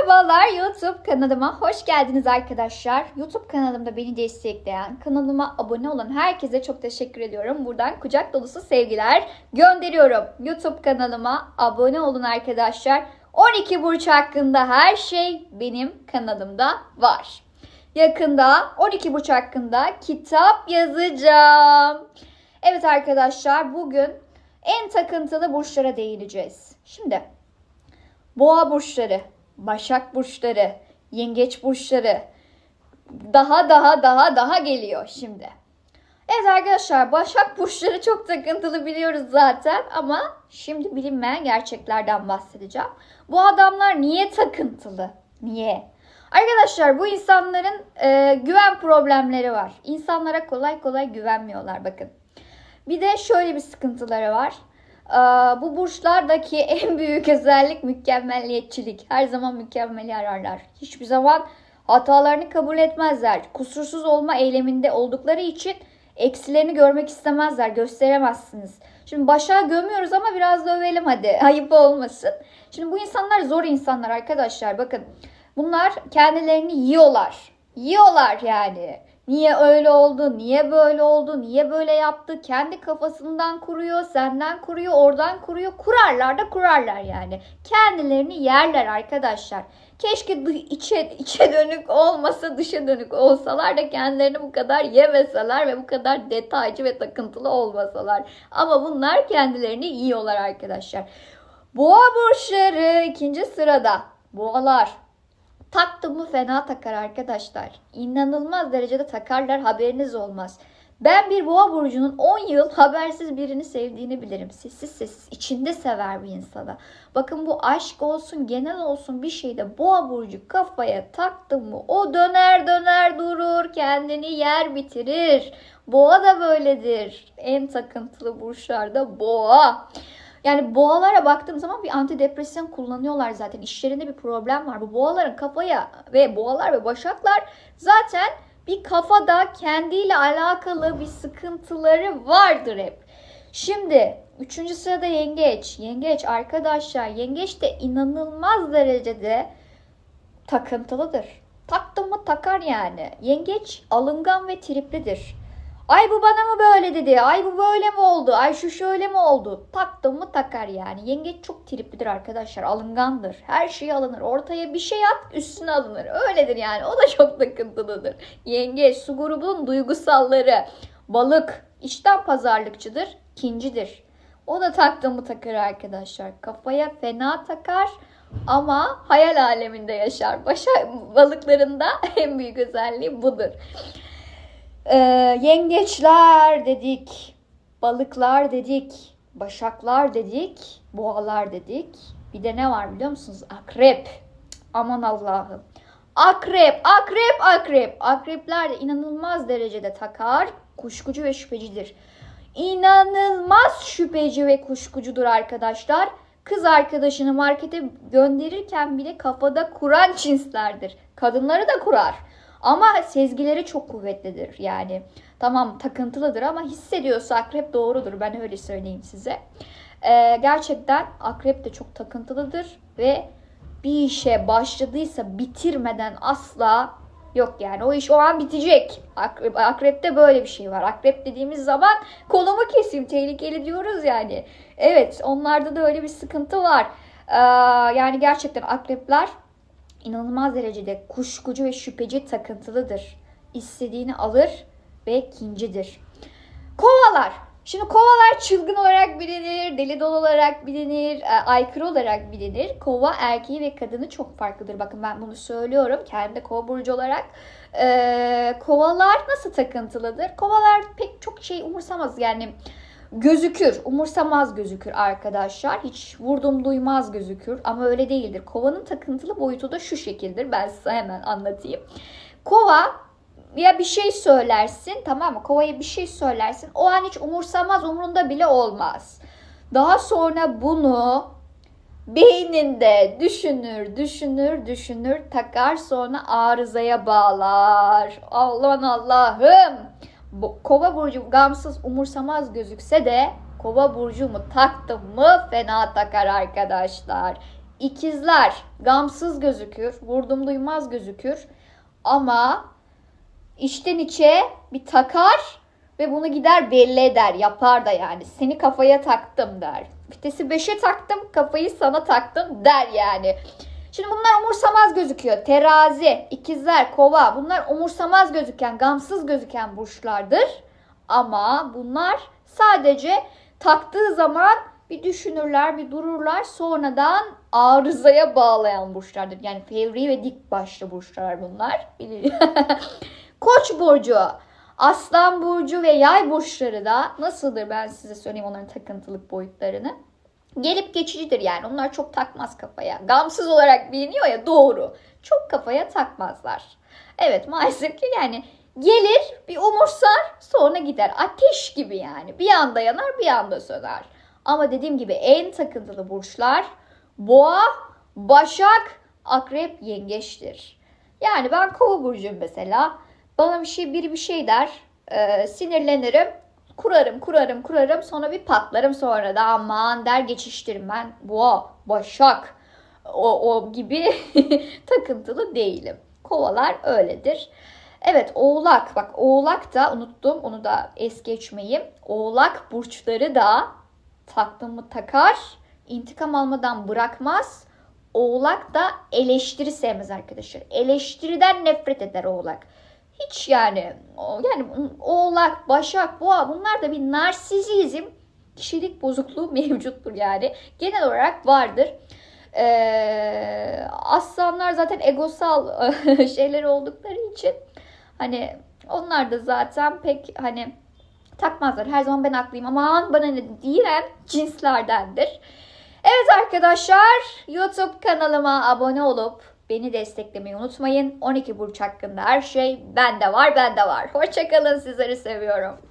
Merhabalar YouTube kanalıma hoş geldiniz arkadaşlar. YouTube kanalımda beni destekleyen, kanalıma abone olan herkese çok teşekkür ediyorum. Buradan kucak dolusu sevgiler gönderiyorum. YouTube kanalıma abone olun arkadaşlar. 12 burç hakkında her şey benim kanalımda var. Yakında 12 burç hakkında kitap yazacağım. Evet arkadaşlar bugün en takıntılı burçlara değineceğiz. Şimdi Boğa burçları, Başak burçları, Yengeç burçları daha daha daha daha geliyor şimdi. Evet arkadaşlar Başak burçları çok takıntılı biliyoruz zaten ama şimdi bilinmeyen gerçeklerden bahsedeceğim. Bu adamlar niye takıntılı? Niye? Arkadaşlar bu insanların e, güven problemleri var. İnsanlara kolay kolay güvenmiyorlar bakın. Bir de şöyle bir sıkıntıları var. Bu burçlardaki en büyük özellik mükemmelliyetçilik. Her zaman mükemmeli ararlar. Hiçbir zaman hatalarını kabul etmezler. Kusursuz olma eyleminde oldukları için eksilerini görmek istemezler. Gösteremezsiniz. Şimdi başa gömüyoruz ama biraz da övelim hadi. Ayıp olmasın. Şimdi bu insanlar zor insanlar arkadaşlar. Bakın bunlar kendilerini yiyorlar. Yiyorlar yani. Niye öyle oldu? Niye böyle oldu? Niye böyle yaptı? Kendi kafasından kuruyor, senden kuruyor, oradan kuruyor. Kurarlar da kurarlar yani. Kendilerini yerler arkadaşlar. Keşke içe, içe dönük olmasa dışa dönük olsalar da kendilerini bu kadar yemeseler ve bu kadar detaycı ve takıntılı olmasalar. Ama bunlar kendilerini yiyorlar arkadaşlar. Boğa burçları ikinci sırada. Boğalar. Taktım mı fena takar arkadaşlar. İnanılmaz derecede takarlar haberiniz olmaz. Ben bir boğa burcunun 10 yıl habersiz birini sevdiğini bilirim. Sessiz sessiz içinde sever bir insana. Bakın bu aşk olsun genel olsun bir şeyde boğa burcu kafaya taktım mı o döner döner durur kendini yer bitirir. Boğa da böyledir. En takıntılı burçlarda boğa. Yani boğalara baktığım zaman bir antidepresan kullanıyorlar zaten. İşlerinde bir problem var. Bu boğaların kafaya ve boğalar ve başaklar zaten bir kafada kendiyle alakalı bir sıkıntıları vardır hep. Şimdi üçüncü sırada yengeç. Yengeç arkadaşlar yengeç de inanılmaz derecede takıntılıdır. Taktım mı takar yani. Yengeç alıngan ve triplidir. Ay bu bana mı böyle dedi? Ay bu böyle mi oldu? Ay şu şöyle mi oldu? Taktım mı takar yani. Yengeç çok triplidir arkadaşlar. Alıngandır. Her şey alınır. Ortaya bir şey at üstüne alınır. Öyledir yani. O da çok takıntılıdır. Yengeç su grubunun duygusalları. Balık içten pazarlıkçıdır. Kincidir. O da taktım mı takar arkadaşlar. Kafaya fena takar ama hayal aleminde yaşar. Başa balıklarında en büyük özelliği budur. Ee, yengeçler dedik, balıklar dedik, başaklar dedik, boğalar dedik. Bir de ne var biliyor musunuz? Akrep. Aman Allah'ım. Akrep, akrep, akrep. Akrepler de inanılmaz derecede takar, kuşkucu ve şüphecidir. İnanılmaz şüpheci ve kuşkucudur arkadaşlar. Kız arkadaşını markete gönderirken bile kafada kuran cinslerdir. Kadınları da kurar. Ama sezgileri çok kuvvetlidir. Yani tamam takıntılıdır ama hissediyorsa akrep doğrudur. Ben öyle söyleyeyim size. Ee, gerçekten akrep de çok takıntılıdır ve bir işe başladıysa bitirmeden asla yok yani. O iş o an bitecek. Akrep, akrepte böyle bir şey var. Akrep dediğimiz zaman kolumu keseyim tehlikeli diyoruz yani. Evet onlarda da öyle bir sıkıntı var. Ee, yani gerçekten akrepler inanılmaz derecede kuşkucu ve şüpheci takıntılıdır. İstediğini alır ve kincidir. Kovalar. Şimdi kovalar çılgın olarak bilinir, deli dolu olarak bilinir, e, aykırı olarak bilinir. Kova erkeği ve kadını çok farklıdır. Bakın ben bunu söylüyorum kendi kova burcu olarak. Ee, kovalar nasıl takıntılıdır? Kovalar pek çok şey umursamaz yani gözükür, umursamaz gözükür arkadaşlar. Hiç vurdum duymaz gözükür ama öyle değildir. Kovanın takıntılı boyutu da şu şekildir. Ben size hemen anlatayım. Kova ya bir şey söylersin tamam mı? Kovaya bir şey söylersin. O an hiç umursamaz, umrunda bile olmaz. Daha sonra bunu beyninde düşünür, düşünür, düşünür, takar sonra arızaya bağlar. Aman Allah'ım. Kova burcu gamsız, umursamaz gözükse de kova burcu mu taktım mı fena takar arkadaşlar. İkizler gamsız gözükür, vurdum duymaz gözükür ama içten içe bir takar ve bunu gider belli eder, yapar da yani. Seni kafaya taktım der. Vitesi 5'e taktım, kafayı sana taktım der yani. Şimdi bunlar umursamaz gözüküyor. Terazi, ikizler, kova bunlar umursamaz gözüken, gamsız gözüken burçlardır. Ama bunlar sadece taktığı zaman bir düşünürler, bir dururlar. Sonradan arızaya bağlayan burçlardır. Yani fevri ve dik başlı burçlar bunlar. Koç burcu, Aslan burcu ve Yay burçları da nasıldır ben size söyleyeyim onların takıntılık boyutlarını. Gelip geçicidir yani. Onlar çok takmaz kafaya. Gamsız olarak biliniyor ya doğru. Çok kafaya takmazlar. Evet maalesef ki yani gelir bir umursar sonra gider. Ateş gibi yani. Bir anda yanar bir anda söner. Ama dediğim gibi en takıntılı burçlar boğa, başak, akrep, yengeçtir. Yani ben kova burcuyum mesela. Bana bir şey biri bir şey der. e, sinirlenirim. Kurarım, kurarım, kurarım. Sonra bir patlarım sonra da aman der geçiştirim ben. Boğa, başak o, o gibi takıntılı değilim. Kovalar öyledir. Evet oğlak bak oğlak da unuttum onu da es geçmeyeyim. Oğlak burçları da taktığımı takar intikam almadan bırakmaz. Oğlak da eleştiri sevmez arkadaşlar. Eleştiriden nefret eder oğlak. Hiç yani yani oğlak, başak, boğa bunlar da bir narsizizm, kişilik bozukluğu mevcuttur yani. Genel olarak vardır. Ee, aslanlar zaten egosal şeyler oldukları için hani onlar da zaten pek hani takmazlar. Her zaman ben haklıyım aman bana ne diyen cinslerdendir. Evet arkadaşlar YouTube kanalıma abone olup beni desteklemeyi unutmayın. 12 burç hakkında her şey bende var bende var. Hoşçakalın sizleri seviyorum.